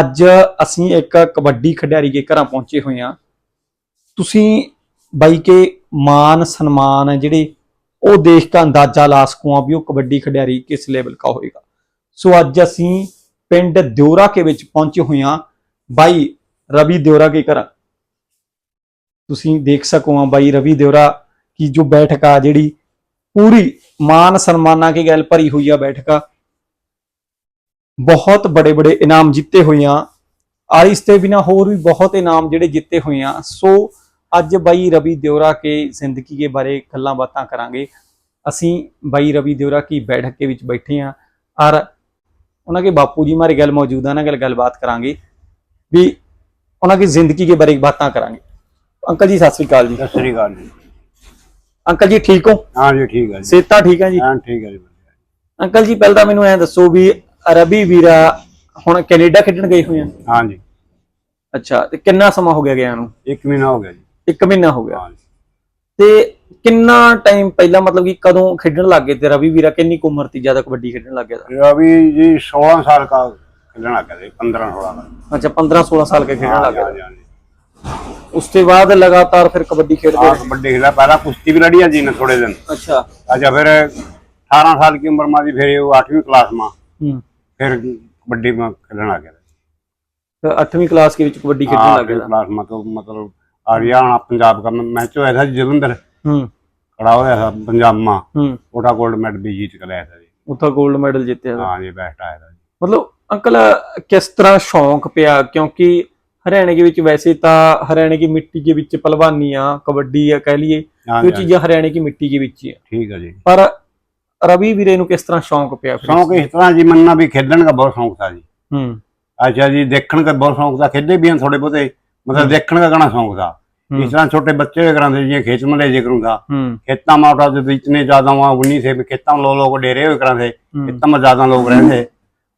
ਅੱਜ ਅਸੀਂ ਇੱਕ ਕਬੱਡੀ ਖਿਡਾਰੀ ਦੇ ਘਰਾਂ ਪਹੁੰਚੇ ਹੋਏ ਹਾਂ। ਤੁਸੀਂ ਬਾਈ ਕੇ ਮਾਨ ਸਨਮਾਨ ਜਿਹੜੇ ਉਹ ਦੇਖ ਕੇ ਅੰਦਾਜ਼ਾ ਲਾ ਸਕੋ ਆ ਵੀ ਉਹ ਕਬੱਡੀ ਖਿਡਾਰੀ ਕਿਸ ਲੈਵਲ ਦਾ ਹੋਏਗਾ। ਸੋ ਅੱਜ ਅਸੀਂ ਪਿੰਡ ਦਿਉਰਾ ਕੇ ਵਿੱਚ ਪਹੁੰਚੇ ਹੋਏ ਹਾਂ। ਬਾਈ ਰਵੀ ਦਿਉਰਾ ਕੇ ਘਰ। ਤੁਸੀਂ ਦੇਖ ਸਕੋ ਆ ਬਾਈ ਰਵੀ ਦਿਉਰਾ ਕੀ ਜੋ ਬੈਠਕ ਆ ਜਿਹੜੀ ਪੂਰੀ ਮਾਨ ਸਨਮਾਨਾਂ ਕੀ ਗੱਲ ਭਰੀ ਹੋਈ ਆ ਬੈਠਕ ਬਹੁਤ ਬੜੇ ਬੜੇ ਇਨਾਮ ਜਿੱਤੇ ਹੋਏ ਆ ਇਸ ਤੇ ਬਿਨਾ ਹੋਰ ਵੀ ਬਹੁਤ ਇਨਾਮ ਜਿਹੜੇ ਜਿੱਤੇ ਹੋਏ ਆ ਸੋ ਅੱਜ ਬਾਈ ਰਵੀ ਦਿਉਰਾ ਕੇ ਜ਼ਿੰਦਗੀ ਦੇ ਬਾਰੇ ਗੱਲਾਂ ਬਾਤਾਂ ਕਰਾਂਗੇ। ਅਸੀਂ ਬਾਈ ਰਵੀ ਦਿਉਰਾ ਕੀ ਬੈਠਕ ਦੇ ਵਿੱਚ ਬੈਠੇ ਆ ਔਰ ਉਹਨਾਂ ਕੇ ਬਾਪੂ ਜੀ ਮਾਰੇ ਗੱਲ ਮੌਜੂਦ ਆ ਨਾ ਗੱਲ ਗੱਲਬਾਤ ਕਰਾਂਗੇ। ਵੀ ਉਹਨਾਂ ਦੀ ਜ਼ਿੰਦਗੀ ਦੇ ਬਾਰੇ ਬਾਤਾਂ ਕਰਾਂਗੇ। ਅੰਕਲ ਜੀ ਸਤਿ ਸ੍ਰੀ ਅਕਾਲ ਜੀ। ਸਤਿ ਸ੍ਰੀ ਅਕਾਲ ਜੀ। ਅੰਕਲ ਜੀ ਠੀਕ ਹੋ? ਹਾਂ ਜੀ ਠੀਕ ਹੈ ਜੀ। ਸਿਹਤਾਂ ਠੀਕ ਹੈ ਜੀ? ਹਾਂ ਠੀਕ ਹੈ ਜੀ। ਅੰਕਲ ਜੀ ਪਹਿਲਾਂ ਤਾਂ ਮੈਨੂੰ ਐ ਦੱਸੋ ਵੀ ਰਵੀ ਵੀਰਾ ਹੁਣ ਕੈਨੇਡਾ ਖੇਡਣ ਗਏ ਹੋਏ ਆ? ਹਾਂਜੀ। ਅੱਛਾ ਤੇ ਕਿੰਨਾ ਸਮਾਂ ਹੋ ਗਿਆ ਗਿਆ ਨੂੰ? ਇੱਕ ਮਹੀਨਾ ਹੋ ਗਿਆ ਜੀ। 1 ਮਹੀਨਾ ਹੋ ਗਿਆ। ਤੇ ਕਿੰਨਾ ਟਾਈਮ ਪਹਿਲਾਂ ਮਤਲਬ ਕਿ ਕਦੋਂ ਖੇਡਣ ਲੱਗ ਗਏ ਤੇ ਰਵੀ ਵੀਰਾ ਕਿੰਨੀ ਉਮਰ ਤੀ ਜ਼ਿਆਦਾ ਕਬੱਡੀ ਖੇਡਣ ਲੱਗ ਗਿਆ? ਰਵੀ ਜੀ 16 ਸਾਲ ਕਾ ਖੇਡਣ ਲੱਗ ਗਿਆ ਜੀ 15 16 ਦਾ ਅੱਛਾ 15 16 ਸਾਲ ਕਾ ਖੇਡਣ ਲੱਗ ਗਿਆ। ਹਾਂਜੀ ਉਸ ਤੋਂ ਬਾਅਦ ਲਗਾਤਾਰ ਫਿਰ ਕਬੱਡੀ ਖੇਡਦੇ ਹਾਂ ਕਬੱਡੀ ਖੇਡਿਆ ਪਹਿਲਾਂ ਕੁਸ਼ਤੀ ਵੀ ਲੜੀ ਜੀ ਨੇ ਥੋੜੇ ਦਿਨ। ਅੱਛਾ। ਅੱਛਾ ਫਿਰ 18 ਸਾਲ ਦੀ ਉਮਰ ਮਾ ਦੀ ਫਿਰ ਉਹ 8ਵੀਂ ਕਲਾਸ ਮਾ। ਫਿਰ ਕਬੱਡੀ ਮੈਂ ਖੇਡਣ ਆ ਗਿਆ। ਤਾਂ 8ਵੀਂ ਕਲਾਸ ਦੇ ਵਿੱਚ ਕਬੱਡੀ ਖੇਡਣ ਲੱਗ ਗਿਆ। ਕਲਾਸ ਮਤਲਬ ਮਤਲਬ ਹਰਿਆਣਾ ਪੰਜਾਬ ਦਾ। ਮੈਚ ਹੋਇਆ ਸੀ ਜਲੰਧਰ। ਹੂੰ। ਖੜਾ ਹੋਇਆ ਸੀ ਪੰਜਾਬ ਹੂੰ। ਉਹਦਾ 골ਡ ਮੈਡਲ ਵੀ ਜਿੱਤ ਕੇ ਲਿਆ ਸੀ। ਉੱਥਾ 골ਡ ਮੈਡਲ ਜਿੱਤਿਆ ਹਾਂ ਜੀ ਬੈਸਟ ਆਇਆ ਸੀ। ਮਤਲਬ ਅੰਕਲ ਕਿਸ ਤਰ੍ਹਾਂ ਸ਼ੌਂਕ ਪਿਆ? ਕਿਉਂਕਿ ਹਰਿਆਣੇ ਦੇ ਵਿੱਚ ਵੈਸੇ ਤਾਂ ਹਰਿਆਣੇ ਦੀ ਮਿੱਟੀ ਦੇ ਵਿੱਚ ਪਹਿਲਵਾਨੀ ਆ ਕਬੱਡੀ ਆ ਕਹਿ ਲਈਏ। ਇਹ ਚੀਜ਼ਾਂ ਹਰਿਆਣੇ ਦੀ ਮਿੱਟੀ ਦੇ ਵਿੱਚ ਆ। ਠੀਕ ਆ ਜੀ। ਪਰ ਰਵੀ ਵੀਰੇ ਨੂੰ ਕਿਸ ਤਰ੍ਹਾਂ ਸ਼ੌਂਕ ਪਿਆ ਫਿਰ ਸ਼ੌਂਕ ਇਸ ਤਰ੍ਹਾਂ ਜੀ ਮੰਨਣਾ ਵੀ ਖੇਡਣ ਦਾ ਬਹੁਤ ਸ਼ੌਂਕ ਥਾ ਜੀ। ਹੂੰ। ਅੱਛਾ ਜੀ ਦੇਖਣ ਦਾ ਬਹੁਤ ਸ਼ੌਂਕ ਦਾ ਖੇਡੇ ਵੀ ਥੋੜੇ ਬਹੁਤੇ ਮਤਲਬ ਦੇਖਣ ਦਾ ਗਾਣਾ ਸ਼ੌਂਕ ਦਾ ਇਸ ਤਰ੍ਹਾਂ ਛੋਟੇ ਬੱਚੇ ਕਰਾਂਦੇ ਜੀ ਖੇਤ ਮਲੇ ਜੇ ਕਰੂੰਗਾ ਖੇਤਾਂ ਮਾਟਾ ਦੇ ਵਿੱਚ ਨੇ ਜ਼ਿਆਦਾ ਵਾ 19 ਸੇ ਖੇਤਾਂ ਲੋ ਲੋਕ ਡੇਰੇ ਹੋਏ ਕਰਾਂਦੇ ਖੇਤਾਂ ਜ਼ਿਆਦਾ ਲੋਕ ਰਹਿੰਦੇ।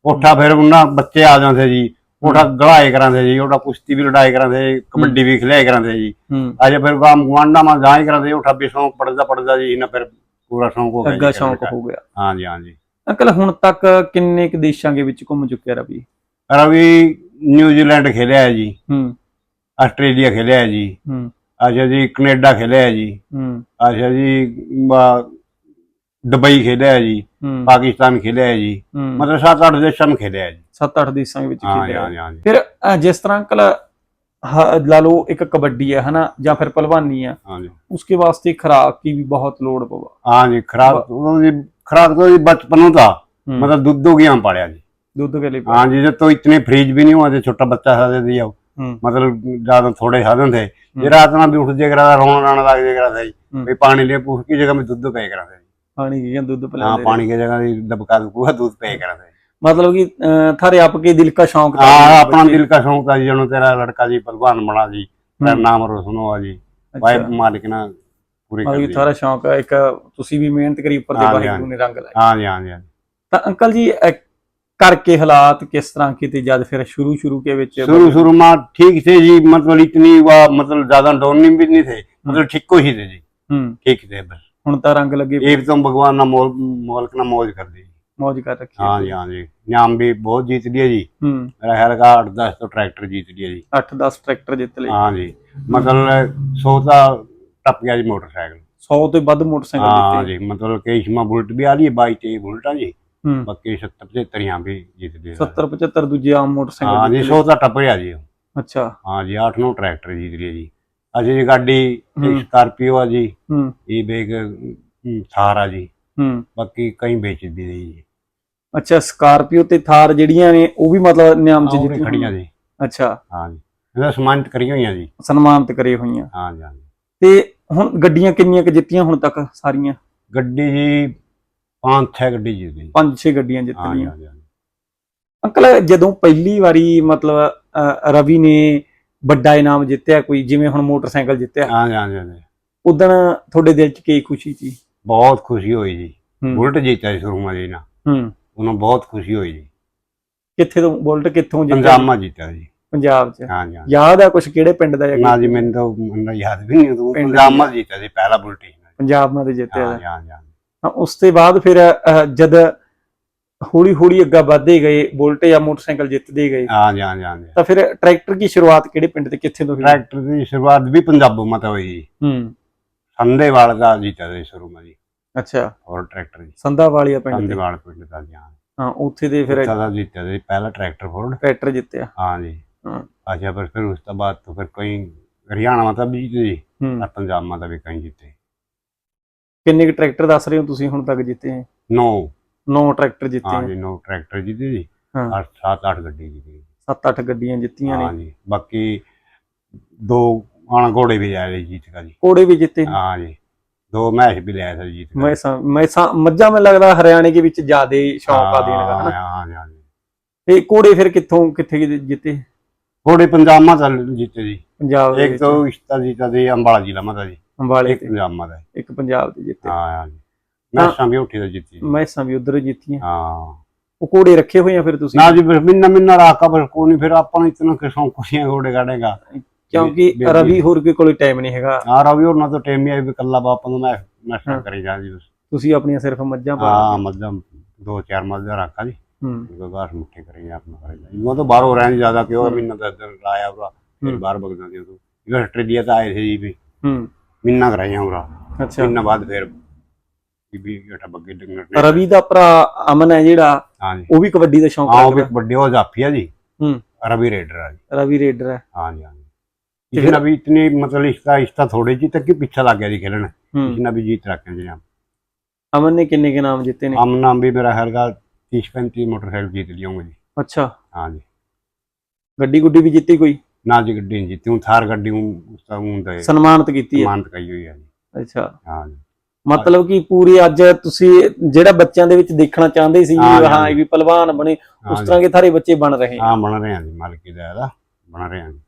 ਉਠਾ ਫਿਰ ਉਹਨਾਂ ਬੱਚੇ ਆ ਜਾਂਦੇ ਜੀ ਉਹਦਾ ਗੜਾਈ ਕਰਾਂਦੇ ਜੀ ਉਹਦਾ ਕੁਸ਼ਤੀ ਵੀ ਲੜਾਈ ਕਰਾਂਦੇ ਕਬੱਡੀ ਵੀ ਖਿਲਾਈ ਕਰਾਂਦੇ ਜੀ। ਅਜੇ ਫਿਰ ਗਾਮ ਗਵਾਂਡਾ ਮਾ ਜਾਈ ਕਰਾਂਦੇ ਉਠਾ ਵੀ ਪੜਦਾ ਪੜਦਾ ਜੀ ਇਹਨਾਂ ਫਿਰ ਪੂਰਾ ਸ਼ੌਂਕ ਹੋ ਗਿਆ ਅੱਗਾ ਸ਼ੌਂਕ ਹੋ ਗਿਆ। ਹਾਂਜੀ ਹਾਂਜੀ। ਅੰਕਲ ਹੁਣ ਤੱਕ ਕਿੰਨੇ ਕੁ ਦੇਸ਼ਾਂ ਦੇ ਵਿੱਚ ਘੁੰਮ ਚੁੱਕਿਆ ਰਵੀ? ਰਵੀ ਨਿਊਜ਼ੀਲੈਂਡ ਖੇਲਿਆ ਹੈ ਜੀ। ਹੂੰ। ਆਸਟ੍ਰੇਲੀਆ ਖੇਲਿਆ ਹੈ ਜੀ। ਹੂੰ। ਅੱਛਾ ਜੀ ਕੈਨੇਡਾ ਖੇਲਿਆ ਹੈ ਜੀ। ਹੂੰ। ਅੱਛਾ ਜੀ ਦੁਬਈ ਖੇਲਿਆ ਹੈ ਜੀ। ਪਾਕਿਸਤਾਨ ਖੇਲਿਆ ਹੈ ਜੀ। ਮਤਲਬ 7-8 ਦੇਸ਼ਾਂ ਨੂੰ ਖੇਲਿਆ ਹੈ ਜੀ। 7-8 ਦੇਸ਼ਾਂ ਦੇ ਵਿੱਚ ਖੇਡਿਆ ਹਾਂਜੀ ਹਾਂਜੀ। ਫਿਰ ਜਿਸ ਤਰ੍ਹਾਂ ਅੰਕਲ ला लो एक कबड्डी है है ना या फिर पहलवानी है हाँ जी उसके वास्ते खुराक की भी बहुत लोड़ पवा हाँ जी खुराक तो जी खुराक तो जी बचपनों था हम्म। मतलब दूध दो हम पालिया जी दूध के लिए हाँ जी जब तो इतने फ्रीज भी नहीं हुआ थे छोटा बच्चा था जी अब हम्म, मतलब ज्यादा थोड़े साधन थे ये रात में भी उठ जाया करा था रोना राना लग जाया करा था जी हम्म। भाई पानी ले पूछ की जगह में दूध पिया करा था जी। पानी की दूध पिला हाँ पानी की जगह जी दबका दुबका दूध पिया करा था जी। मतलब कि अ, थारे आपके दिल का शौक था हाँ कि अपना बच्चे- दिल का शौक था जी जनो तेरा लड़का जी पहलवान बना जी तेरा हम्म। नाम रोशन हुआ जी भाई अच्छा मालिक ना पूरी कर ਮਤਲਬ ਕਿ दी ਥਾਰਾ ਸ਼ੌਕ ਹੈ ਇੱਕ ਤੁਸੀਂ ਵੀ ਮਿਹਨਤ ਕਰੀ ਉੱਪਰ ਦੇ ਹਾਂ ਜੀ, ਵਾਹਿਗੁਰੂ ਨੇ ਰੰਗ ਲਾਏ हाँ जी हाँ जी हाँ जी। ਤਾਂ ਅੰਕਲ ਜੀ ਅ, ਘਰ ਕੇ ਹਾਲਾਤ ਕਿਸ ਤਰ੍ਹਾਂ ਕੀਤੇ ਜਦ ਫਿਰ ਸ਼ੁਰੂ ਸ਼ੁਰੂ के ਵਿੱਚ शुरू शुरू में ठीक थे जी मतलब इतनी वह मतलब ज्यादा डोनी भी नहीं थे मतलब ठीक को ही थे जी ਹੂੰ ठीक थे बस ਹੁਣ ਤਾਂ ਰੰਗ ਲੱਗੇ एक तो भगवान ना मोल मोलक ना मौज कर दी ਮौज ਕਰ ਰੱਖੀ ਹੈ ਹਾਂ ਜੀ ਹਾਂ ਨਾਮ ਵੀ ਬਹੁਤ ਜਿੱਤ ਲਿਆ ਜੀ। ਮੇਰਾ ਖਿਆਲ ਕਾ 8-10 ਤੋਂ ਟਰੈਕਟਰ ਜਿੱਤ ਲਿਆ ਜੀ। 8-10 ਟਰੈਕਟਰ ਜਿੱਤ ਲਏ। ਹਾਂ ਮਤਲਬ 100 ਦਾ ਟੱਪ ਗਿਆ ਜੀ ਮੋਟਰਸਾਈਕਲ। 100 ਤੋਂ ਵੱਧ ਮੋਟਰਸਾਈਕਲ ਜਿੱਤੇ। ਹਾਂ ਜੀ ਮਤਲਬ ਕਿ ਇਸ਼ਮਾ ਬੁਲਟ ਵੀ ਆ ਰਹੀ ਹੈ ਤੇ ਬੁਲਟਾਂ ਜੀ। ਬਾਕੀ 70 75 ਆਂ ਵੀ ਜਿੱਤਦੇ 70 75 ਦੂਜੇ ਆਮ ਮੋਟਰਸਾਈਕਲ ਹਾਂ ਜੀ ਦਾ ਟੱਪ ਗਿਆ ਜੀ। ਅੱਛਾ। ਹਾਂ ਜੀ 8 ਨੂੰ ਟਰੈਕਟਰ ਜੀ। ਲਿਆ ਜੀ ਅਜੇ ਜੀ ਗਾਡੀ ਸਕਾਰਪੀਓ ਆ ਜੀ। ਇਹ ਬੇਗ ਥਾਰ ਆ ਜੀ। ਬਾਕੀ ਕਈ ਵੇਚਦੀ ਰਹੀ ਜੀ। ਅੱਛਾ ਸਕਾਰਪੀਓ ਤੇ ਥਾਰ ਜਿਹੜੀਆਂ ਨੇ ਉਹ ਵੀ ਮਤਲਬ ਨਿਆਮ ਚ ਜਿੱਤੀ ਖੜੀਆਂ ਅੱਛਾ। ਹਾਂ ਜੀ ਇਹਨਾਂ ਸਨਮਾਨਿਤ ਕਰੀ ਹੋਈਆਂ ਜੀ। ਸਨਮਾਨਿਤ ਕਰੀ ਹੋਈਆਂ। ਹਾਂ ਜੀ ਤੇ ਹੁਣ ਗੱਡੀਆਂ ਕਿੰਨੀਆਂ ਕਿ ਜਿੱਤੀਆਂ ਹੁਣ ਤੱਕ ਸਾਰੀਆਂ? ਗੱਡੀ ਜੀ ਪੰਜ ਛੇ ਗੱਡੀ ਜਿੱਤੀ ਪੰਜ ਛੇ ਗੱਡੀਆਂ ਜਿੱਤੀਆਂ ਅੰਕਲ ਜਦੋਂ ਪਹਿਲੀ ਵਾਰੀ ਮਤਲਬ ਰਵੀ ਨੇ ਵੱਡਾ ਇਨਾਮ ਜਿੱਤਿਆ ਕੋਈ ਜਿਵੇਂ ਹੁਣ ਮੋਟਰਸਾਈਕਲ ਜਿੱਤਿਆ। ਹਾਂ ਹਾਂ ਹਾਂ ਉਦੋਂ ਤੁਹਾਡੇ ਦਿਲ 'ਚ ਕੀ ਖੁਸ਼ੀ ਸੀ? ਬਹੁਤ ਖੁਸ਼ੀ ਹੋਈ ਜੀ। ਬੁਲਟ ਜਿੱਤਿਆ ਸ਼ੁਰੂ ਮਾ ਨਾ ਹੂੰ। ਉਹਨੂੰ ਬਹੁਤ ਖੁਸ਼ੀ ਹੋਈ ਜੀ। ਕਿੱਥੇ ਤੋਂ ਬੁਲਟ ਕਿੱਥੋਂ ਜਿੱਤਿਆ ਪੰਜਾਬ ਮਾ ਜਿੱਤਿਆ ਜੀ। ਪੰਜਾਬ 'ਚ? ਹਾਂ ਜੀ ਹਾਂ ਜੀ। ਯਾਦ ਆ ਕੁਝ ਕਿਹੜੇ ਪਿੰਡ ਦਾ ਜਾਂ ਨਾ ਜੀ ਮੈਨੂੰ ਤਾਂ ਮੈਨੂੰ ਯਾਦ ਵੀ ਨਹੀਂ ਉਹ ਪਿੰਡ ਦੀ। ਜਿੱਤਿਆ ਜੀ ਪਹਿਲਾ ਬੁਲਟ ਹੀ। ਪੰਜਾਬ ਨਾਲ ਜਿੱਤਿਆ ਹਾਂ ਦਾ ਜੀ ਹਾਂ ਜੀ, ਹਾਂ ਜੀ। ਹਾਂ, ਉਸ ਤੋਂ ਬਾਅਦ ਫਿਰ ਜਦ ਹੌਲੀ ਹੌਲੀ ਅੱਗਾ ਵਧਦੇ ਗਏ ਬੁਲਟ ਜਾਂ ਮੋਟਰਸਾਈਕਲ ਜਿੱਤਦੇ ਗਏ ਹਾਂ ਜੀ ਹਾਂ ਜੀ ਹਾਂ ਜੀ। ਤਾਂ ਫਿਰ ਟਰੈਕਟਰ ਦੀ ਸ਼ੁਰੂਆਤ ਕਿਹੜੇ ਪਿੰਡ ਤੇ ਕਿੱਥੇ ਤੋਂ ਹੋਈ? ਟਰੈਕਟਰ ਦੀ ਸ਼ੁਰੂਆਤ ਵੀ ਪੰਜਾਬੋਂ ਮਤ ਹੋਈ ਜੀ। ਹੂੰ। ਸੰਧੇਵਾਲ ਦਾ ਜੀਤਾ ਦੇ ਸ਼ੁਰੂ ਮਾ ਜੀ। ਅੱਛਾ। ਹੋਰ ਟਰੈਕਟਰ ਜੀ। ਸੰਧਾਵਾਲੀਆ ਪਿੰਡ ਦੇ ਸੰਧਵਾਲ ਪਿੰਡ ਦਾ ਜੀ ਹਾਂ। ਉੱਥੇ ਦੇ ਫਿਰ ਉੱਥੇ ਜਿੱਤਿਆ ਜੀ ਪਹਿਲਾ ਟਰੈਕਟਰ ਫੋਰਡ। ਟਰੈਕਟਰ ਜਿੱਤਿਆ। ਹਾਂ ਜੀ। ਹਾਂ। ਅੱਛਾ ਪਰ ਫਿਰ ਉਸ ਤੋਂ ਬਾਅਦ ਤੋਂ ਫਿਰ ਕੋਈ ਹਰਿਆਣਾ ਮਾ ਤਾਂ ਵੀ ਜੀ ਹੂੰ। ਪੰਜਾਬ ਮਾ ਵੀ ਕਈ ਜਿੱਤੇ। ਕਿੰਨੇ ਕੁ ਟਰੈਕਟਰ ਦੱਸ ਰਹੇ ਹੋ ਤੁਸੀਂ ਹੁਣ ਤੱਕ ਜਿੱਤੇ ਹੈ? ਨੋ। 9 ਟਰੈਕਟਰ ਜਿੱਤੇ ਹਾਂ ਜੀ ਨੋ ਟਰੈਕਟਰ ਜਿੱਤੇ ਜੀ। ਹਾਂ। ਹਾਂ 7-8 ਗੱਡੀ ਜੀ। 7-8 ਗੱਡੀਆਂ ਜਿੱਤੀਆਂ ਹਾਂ ਜੀ। ਬਾਕੀ ਦੋ ਆਣਾ ਘੋੜੇ ਵੀ ਆਏ ਜੀ ਜਿੱਤ ਕਾ ਜੀ। ਘੋੜੇ ਵੀ ਜਿੱਤੇ ਹਾਂ ਜੀ। दो मैच भी ले आए थे जीत का ਮੈਸਾਂ ਮੈਸਾਂ ਮੱਝਾਂ ਮੈਨੂੰ ਲੱਗਦਾ ਹਰਿਆਣੇ ਦੇ ਵਿੱਚ ਜ਼ਿਆਦੇ ਸ਼ੌਂਕ ਆ ਦੇਣ ਦਾ हाँ, ਹਨਾ हाँ जी हाँ जी ਤੇ ਕੋੜੇ ਫਿਰ ਕਿੱਥੋਂ ਕਿੱਥੇ ਕਿਤੇ ਜਿੱਤੇ घोड़े पंजाब में चल जीते जी ਪੰਜਾਬ ਦੇ एक ਵਿੱਚ तो इश्ता जीता जी अम्बाला जिला में था जी ਅੰਬਾਲੇ एक ਤੇ पंजाब में था ਇੱਕ ਪੰਜਾਬ ਦੇ ਜਿੱਤੇ हाँ हाँ जी मैसां भी उठी तो जीती जी। ਮੈਸਾਂ ਵੀ ਉਧਰ ਜਿੱਤੀਆਂ हाँ ਉਹ ਕੋੜੇ ਰੱਖੇ ਹੋਏ ਆ ਫਿਰ ਤੁਸੀਂ ਨਾ ਜੀ ਫਿਰ ਮਿੰਨਾ ਮਿੰਨਾ ਰਾਕਾ ਪਰ ਕੋ ਨਹੀਂ ਫਿਰ ਆਪਾਂ ਨੂੰ ਇਤਨਾ ਕਿਸੋਂ ਕੁਸ਼ੀਆਂ ਘੋੜੇ ਕਾੜੇਗਾ ਕਿਉਂਕਿ ਰਵੀ ਹੋਰ ਕੇ ਕੋਲੇ ਟਾਈਮ ਨਹੀਂ ਹੈਗਾ। ਆ ਰਵੀ ਹੋਰ ਨਾ ਤਾਂ ਟਾਈਮ ਹੀ ਆਈ ਵੀ ਕੱਲਾ ਬਾਪਾ ਨੂੰ ਮੈਂ ਮੈਂ ਹਾਂ। ਕਰੀ ਜਾ ਜੀ ਤੁਸੀਂ ਆਪਣੀਆਂ ਸਿਰਫ ਮੱਝਾਂ ਪਾ ਹਾਂ ਮੱਝਾਂ ਦੋ ਚਾਰ ਮੱਝਾਂ ਰੱਖਾ ਜੀ। ਹੂੰ। ਬਾਹਰ ਮੁੱਠੇ ਕਰੀ ਜਾ ਆਪਣਾ ਕਰੀ ਜਾ। ਉਹ ਤਾਂ ਬਾਹਰੋਂ ਰਹਿਣ ਜ਼ਿਆਦਾ ਕਿਉਂ ਹੂੰ। ਮਿੰਨਾ ਤਾਂ ਇੱਧਰ ਲਾਇਆ ਉਹਦਾ ਫਿਰ ਹੂੰ। ਬਾਹਰ ਬਗ ਜਾਂਦੀ ਉਹ ਇਹ ਆਸਟ੍ਰੇਲੀਆ ਤਾਂ ਆਏ ਸੀ ਜੀ ਵੀ। ਹੂੰ। ਮਿੰਨਾ ਕਰਾਈਆਂ ਉਹਰਾ ਅੱਛਾ। ਮਿੰਨਾ ਬਾਅਦ ਫਿਰ ਬੀਬੀ ਘਟਾ ਬੱਗੇ ਡੰਗਰ ਰਵੀ ਦਾ ਭਰਾ ਅਮਨ ਹੈ ਜਿਹੜਾ ਹਾਂ ਜੀ। ਉਹ ਵੀ ਕਬੱਡੀ ਦਾ ਸ਼ੌਂਕ ਹਾਂ ਉਹ ਵੀ ਰੱਖਦਾ ਵੱਡੇ ਉਹ ਜਾਫੀ ਆ ਜੀ। ਹੂੰ। ਰਵੀ ਰੇਡਰ ਆ ਜੀ। ਰਵੀ ਰੇਡਰ ਹੈ। हाँ जी हाँ जी फिर- इसने अभी इतनी मतलब इसका इसका थोड़े जी तक कि पीछा लग गया जी खेलने ਹੂੰ इसने अभी जीत रखे जी हम ਅਮਨ ਨੇ ਕਿੰਨੇ ਕੇ ਨਾਮ ਜਿੱਤੇ ਨੇ हम नाम भी मेरा हर का तीस पैंतीस मोटरसाइकिल जीत लिया हूँ जी ਅੱਛਾ हाँ जी ਗੱਡੀ ਗੁੱਡੀ ਵੀ ਜਿੱਤੀ ਕੋਈ ना जी गड्डी नहीं जीती हूँ थार गड्डी हूँ उसका हूँ तो ਸਨਮਾਨਿਤ ਕੀਤੀ ਹੈ मानत कही हुई है जी ਅੱਛਾ हाँ जी ਮਤਲਬ ਕਿ ਪੂਰੀ ਅੱਜ ਤੁਸੀਂ ਜਿਹੜਾ ਬੱਚਿਆਂ ਦੇ ਵਿੱਚ ਦੇਖਣਾ ਚਾਹੁੰਦੇ ਸੀ ਹਾਂ, ਵੀ ਹਾਂ। ਹਾਂ ਇਹ ਵੀ ਪਹਿਲਵਾਨ ਬਣੇ ਉਸ हाँ ਤਰ੍ਹਾਂ जी ਕੇ ਸਾਰੇ ਬੱਚੇ ਬਣ ਰਹੇ हाँ बन रहे हैं जी मालिक की दया दा, बन रहे हैं जी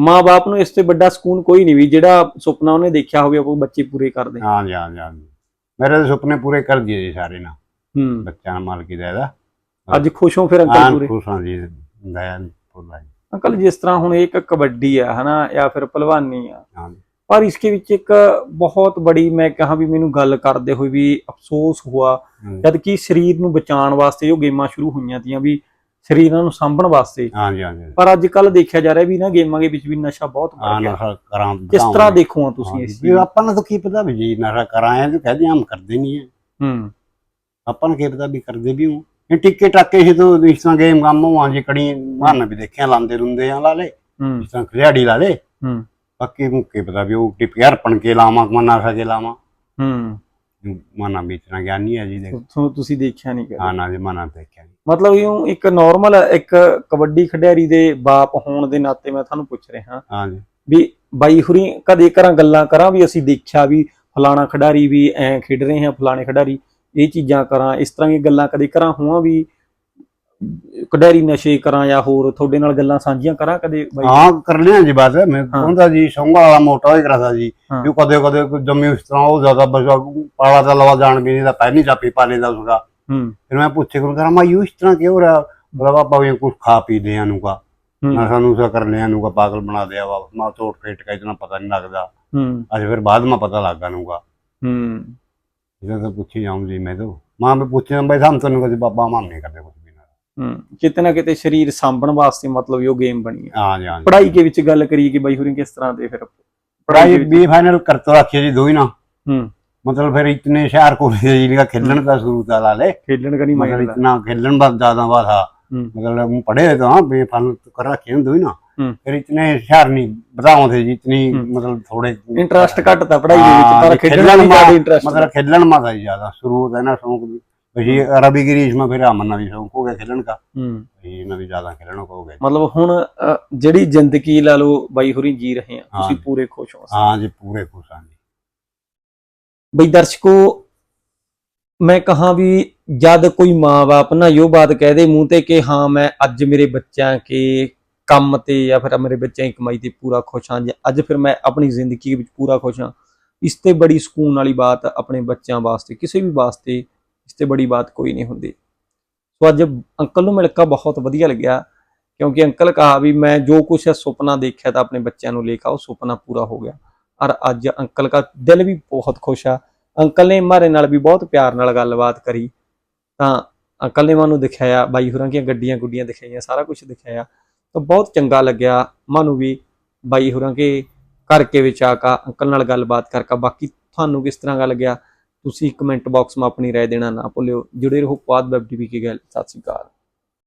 ਮਾਂ ਬਾਪ ਨੂੰ ਇਸ ਤੋਂ ਵੱਡਾ ਸਕੂਨ ਕੋਈ ਨਹੀਂ ਵੀ ਜਿਹੜਾ ਸੁਪਨਾ ਉਹਨੇ ਦੇਖਿਆ ਹੋਵੇ ਉਹ ਬੱਚੇ ਪੂਰੇ ਕਰਦੇ। ਹਾਂ ਜੀ ਹਾਂ ਜੀ ਹਾਂ ਜੀ ਮੇਰੇ ਤਾਂ ਸੁਪਨੇ ਪੂਰੇ ਕਰ ਦਿਏ ਸਾਰੇ ਨਾ। ਹੂੰ। ਬੱਚਿਆਂ ਨਾਲ ਮਾਲਕੀ ਦਾ ਇਹਦਾ। ਅੱਜ ਖੁਸ਼ ਹੋ ਫਿਰ ਅੰਕਲ ਪੂਰੇ? ਖੁਸ਼ ਹਾਂ ਜੀ। ਦਇਆ ਪੂਰਾ ਜੀ। ਅੰਕਲ ਜਿਸ ਤਰ੍ਹਾਂ ਹੁਣ ਇੱਕ ਕਬੱਡੀ ਆ ਹਨਾ ਜਾਂ ਫਿਰ ਪਹਿਲਵਾਨੀ ਆ। ਹਾਂ ਪਰ ਇਸਕੇ ਵਿੱਚ ਇੱਕ ਬਹੁਤ ਬੜੀ ਮੈਂ ਕਹਾਂ ਵੀ ਮੈਨੂੰ ਗੱਲ ਕਰਦੇ ਹੋਏ ਵੀ ਅਫਸੋਸ ਹੁਆ। ਜਦ ਕਿ ਸਰੀਰ ਨੂੰ ਬਚਾਉਣ ਵਾਸਤੇ ਉਹ ਗੇਮਾਂ ਸ਼ੁਰੂ ਹੋਈਆਂ ਤੀਆਂ ਵੀ ਸਰੀਰਾਂ ਨੂੰ ਸਾਂਭਣ ਵਾਸਤੇ। ਹਾਂਜੀ ਹਾਂਜੀ ਪਰ ਅੱਜ ਕੱਲ ਦੇਖਿਆ ਜਾ ਰਿਹਾ ਵੀ ਨਾ ਗੇਮਾਂ ਦੇ ਵਿੱਚ ਵੀ ਨਸ਼ਾ ਬਹੁਤ ਵੱਧ ਗਿਆ। ਨਸ਼ਾ ਕਰਾਂ ਕਿਸ ਤਰ੍ਹਾਂ ਦੇਖੋ ਤੁਸੀਂ ਇਸ ਵੀ ਆਪਾਂ ਨੂੰ ਤਾਂ ਕੀ ਪਤਾ ਵੀ ਜੀ ਨਸ਼ਾ ਕਰਾਇਆ ਤੇ ਕਹਦੇ ਹਮ ਕਰਦੇ ਨਹੀਂ ਹੈ। ਹੂੰ। ਆਪਾਂ ਨੂੰ ਕੀ ਪਤਾ ਵੀ ਕਰਦੇ ਵੀ ਹੂੰ ਇਹ ਟਿੱਕੇ ਟਾਕੇ ਹੀ ਤੋਂ ਦਿਸਾਂ ਗੇਮ ਕੰਮ ਉਹ ਹਾਂਜੀ ਕੜੀ ਮਾਰਨ ਵੀ ਦੇਖਿਆ ਲਾਂਦੇ ਰੁੰਦੇ ਆ ਲਾਲੇ ਹੂੰ। ਜਿਸਾਂ ਖਿਆੜੀ ਲਾਲੇ ਹੂੰ। ਬਾਕੀ ਨੂੰ ਕੀ ਪਤਾ ਵੀ ਉਹ ਟਿਪ ਯਾਰ ਪਣ ਕੇ ਲਾਵਾਂ ਕਮਨਾ ਕੇ ਲਾਵਾਂ। ਹੂੰ। ਮਨਾ ਵੀ ਇਤਨਾ ਗਿਆਨ ਨਹੀਂ ਹੈ ਜੀ ਤੁ- ਤੁਸੀਂ ਦੇਖਿਆ ਨਹੀਂ ਕਦੇ? ਹਾਂ ਨਾ ਜੀ ਮਨਾ ਦੇਖਿਆ ਨਹੀਂ। ਮਤਲਬ ਇਉਂ ਇੱਕ ਨਾਰਮਲ ਇੱਕ ਕਬੱਡੀ ਖਿਡਾਰੀ ਦੇ ਬਾਪ ਹੋਣ ਦੇ ਨਾਤੇ ਮੈਂ ਤੁਹਾਨੂੰ ਪੁੱਛ ਰਿਹਾ। ਹਾਂ ਜੀ। ਵੀ ਬਾਈ ਹੁਰੀ ਕਦੇ ਕਰਾਂ ਗੱਲਾਂ ਕਰਾਂ ਵੀ ਅਸੀਂ ਦੇਖਿਆ ਵੀ ਫਲਾਣਾ ਖਿਡਾਰੀ ਵੀ ਐ ਖੇਡ ਰਹੇ ਆ ਫਲਾਣੇ ਖਿਡਾਰੀ ਇਹ ਚੀਜ਼ਾਂ ਕਰਾਂ ਇਸ ਤਰ੍ਹਾਂ ਦੀਆਂ ਗੱਲਾਂ ਕਦੇ ਕਰਾਂ ਹੋਵਾਂ ਵੀ ਖਿਡਾਰੀ ਨਸ਼ੇ ਕਰਾਂ ਜਾਂ ਹੋਰ ਤੁਹਾਡੇ ਨਾਲ ਗੱਲਾਂ ਸਾਂਝੀਆਂ ਕਰਾਂ ਕਦੇ ਬਾਈ? ਹਾਂ ਕਰ ਲਿਆ ਜੀ ਬਾਤ ਮੈਂ। ਕਹਿੰਦਾ ਜੀ ਸੰਗਾ ਵਾਲਾ ਮੋਟਾ ਹੀ ਕਰਦਾ ਜੀ। ਜੋ ਕਦੇ ਕਦੇ ਜੰਮੀ ਉਸ ਤਰ੍ਹਾਂ ਉਹ ਜ਼ਿਆਦਾ ਬਸ ਪਾਲਾ ਤਾਂ ਲਵਾ ਜਾਣ ਵੀ ਨਹੀਂ ਦਾ ਪਹਿਲੀ ਚਾਪੀ ਪਾਲੇ ਦਾ ਉਸਦਾ। ਹੂੰ। ਫਿਰ ਮੈਂ ਪੁੱਛੇ ਕਰੂੰ ਕਰਾਂ ਮੈਂ ਇਸ ਤਰ੍ਹਾਂ ਕਿਉਂ ਰਿਹਾ? ਬੜਾ ਬਾਬਾ ਵੀ ਕੁਝ ਖਾ ਪੀ ਦੇ ਹੂੰ। ਨਾ ਸਾਨੂੰ ਸਾ ਕਰ ਲਿਆ ਨੂੰ ਕਾ ਪਾਗਲ ਬਣਾ ਦਿਆ ਵਾ। ਮਾ ਤੋੜ ਫੇਟ ਕੇ ਇਤਨਾ ਪਤਾ ਨਹੀਂ ਲੱਗਦਾ। ਹੂੰ। ਅੱਜ ਫਿਰ ਬਾਅਦ ਮਾ ਪਤਾ ਲੱਗਾ ਨੂੰ ਕਾ ਹੂੰ। ਇਹਦਾ ਤਾਂ ਪੁੱਛੀ ਜਾਉਂ ਜੀ ਮੈਂ ਤਾਂ ਮਾਂ ਮੈਂ ਪੁੱਛਿਆ ਬਈ ਹਮ ਤੈਨੂੰ ਕਦੇ ਬਾਬਾ ਮਾਮ ਨਹੀਂ ਕਰਦੇ ਕੁਝ ਹੂੰ ਕਿਤੇ ਨਾ ਕਿਤੇ ਸਰੀਰ ਸਾਂਭਣ ਵਾਸਤੇ ਮਤਲਬ ਇਹ ਗੇਮ ਬਣੀ ਹੈ ਹਾਂ ਜੀ ਹਾਂ ਜੀ ਪੜ੍ਹਾਈ ਦੇ ਵਿੱਚ ਗੱਲ ਕਰੀਏ ਕਿ ਬਾਈ ਹੁਰੀ ਕਿਸ ਤਰ੍ਹਾਂ ਦੇ ਫਿਰ पढ़ाई ਦੇ ਵਿੱਚ- बी फाइनल करते रखिए जी दो ही ना हम्म मतलब फिर इतने शहर को जिनका खेलन का शुरू था लाले ਖੇਡਣ ਕਰੀ मतलब ਮਾਈਂਡ इतना खेलन बहुत ज्यादा हुआ था हम्म। मतलब हम पढ़े तो हाँ बी फाइनल तो कर रखे हैं दो ही ना हम्म। फिर इतने शहर नहीं बताओ थे जी इतनी हम्म। मतलब थोड़े ਇੰਟਰਸਟ ਘੱਟ ਤਾਂ ਪੜ੍ਹਾਈ ਦੇ ਹਾਂ, ਵਿੱਚ ਪਰ ਵੀ ਖੇਡਣ ਖੇਡਣ ਵਿੱਚ ਮਾ- ਜ਼ਿਆਦਾ ਇੰਟਰਸਟ मतलब खेलन में था जी ज्यादा शुरू होता है ना शौक भी ਜੀ ਅਰਬੀ ਗਿਰੀਸ਼ ਮਾ ਫਿਰ ਅਮਨ ਨਾਲ ਸ਼ੌਂਕ ਹੋ ਗਿਆ ਖੇਲਣ ਦਾ। ਹੂੰ। ਵੀ ਇਹਨਾਂ ਜ਼ਿਆਦਾ ਖੇਲਣਾ ਹੋ ਗਿਆ। ਮਤਲਬ ਹੁਣ ਜਿਹੜੀ ਜ਼ਿੰਦਗੀ ਲਾ ਲਓ ਬਾਈ ਹੋਰੀ ਜੀ ਰਹੇ ਆ ਤੁਸੀਂ ਪੂਰੇ ਖੁਸ਼ ਹੋ? ਹਾਂ ਜੀ ਪੂਰੇ ਖੁਸ਼ ਹਾਂ ਜੀ। ਬਈ ਦਰਸ਼ਕੋ ਮੈਂ ਕਹਾ ਵੀ ਜਦ ਕੋਈ ਮਾਂ-ਬਾਪ ਨਾ ਯੋ ਬਾਤ ਕਹਿ ਦੇ ਮੂੰਹ ਤੇ ਕਿ ਹਾਂ ਮੈਂ ਅੱਜ ਮੇਰੇ ਬੱਚਿਆਂ ਕੇ ਕੰਮ ਤੇ ਜਾਂ ਫਿਰ ਮੇਰੇ ਬੱਚਿਆਂ ਦੀ ਕਮਾਈ ਤੇ ਪੂਰਾ ਖੁਸ਼ ਹਾਂ ਜਾਂ ਅੱਜ ਫਿਰ ਮੈਂ ਆਪਣੀ ਜ਼ਿੰਦਗੀ ਵਿੱਚ ਪੂਰਾ ਖੁਸ਼ ਹਾਂ ਇਸ ਤੇ ਬੜੀ ਸਕੂਨ ਵਾਲੀ ਬਾਤ ਆਪਣੇ ਬੱਚਿਆਂ ਵਾਸਤੇ ਕਿਸੇ ਵੀ ਵਾਸਤੇ ਇਸ ਤੇ ਬੜੀ ਬਾਤ ਕੋਈ ਨਹੀਂ ਹੁੰਦੀ। ਸੋ ਅੱਜ ਅੰਕਲ ਨੂੰ ਮਿਲ ਕੇ ਬਹੁਤ ਵਧੀਆ ਲੱਗਿਆ, ਕਿਉਂਕਿ ਅੰਕਲ ਕਹਾ ਵੀ ਮੈਂ ਜੋ ਕੁਛ ਸੁਪਨਾ ਦੇਖਿਆ ਤਾਂ ਆਪਣੇ ਬੱਚਿਆਂ ਨੂੰ ਲੈ ਕੇ ਉਹ ਸੁਪਨਾ ਪੂਰਾ ਹੋ ਗਿਆ। ਔਰ ਅੱਜ ਅੰਕਲ ਦਾ ਦਿਲ ਵੀ ਬਹੁਤ ਖੁਸ਼ ਆ। ਅੰਕਲ ਨੇ ਮਾਰੇ ਨਾਲ ਵੀ ਬਹੁਤ ਪਿਆਰ ਨਾਲ ਗੱਲਬਾਤ ਕਰੀ। ਤਾਂ ਅੰਕਲ ਨੇ ਮੈਨੂੰ ਦਿਖਾਇਆ, ਬਾਈ ਹੋਰਾਂ ਦੀਆਂ ਗੱਡੀਆਂ ਗੁੱਡੀਆਂ ਦਿਖਾਈਆਂ, ਸਾਰਾ ਕੁਝ ਦਿਖਾਇਆ। ਤਾਂ ਬਹੁਤ ਚੰਗਾ ਲੱਗਿਆ। ਮੈਨੂੰ ਵੀ ਬਾਈ ਹੋਰਾਂ ਕੇ ਕਰਕੇ ਵਿੱਚ ਆ ਕਾ ਅੰਕਲ ਨਾਲ ਗੱਲਬਾਤ ਕਰਕਾ, ਬਾਕੀ ਤੁਹਾਨੂੰ ਕਿਸ ਤਰ੍ਹਾਂ ਦਾ ਲੱਗਿਆ? ਤੁਸੀਂ ਕਮੈਂਟ ਬਾਕਸ 'ਮਾ ਆਪਣੀ ਰਾਏ ਦੇਣਾ, ਨਾ ਭੁੱਲਿਓ। ਜੁੜੇ ਰਹੋ ਪਾਦ ਵੈਬ ਟੀਵੀ ਕੇ ਗੱਲ? ਸਤਿ ਸ਼੍ਰੀ ਅਕਾਲ।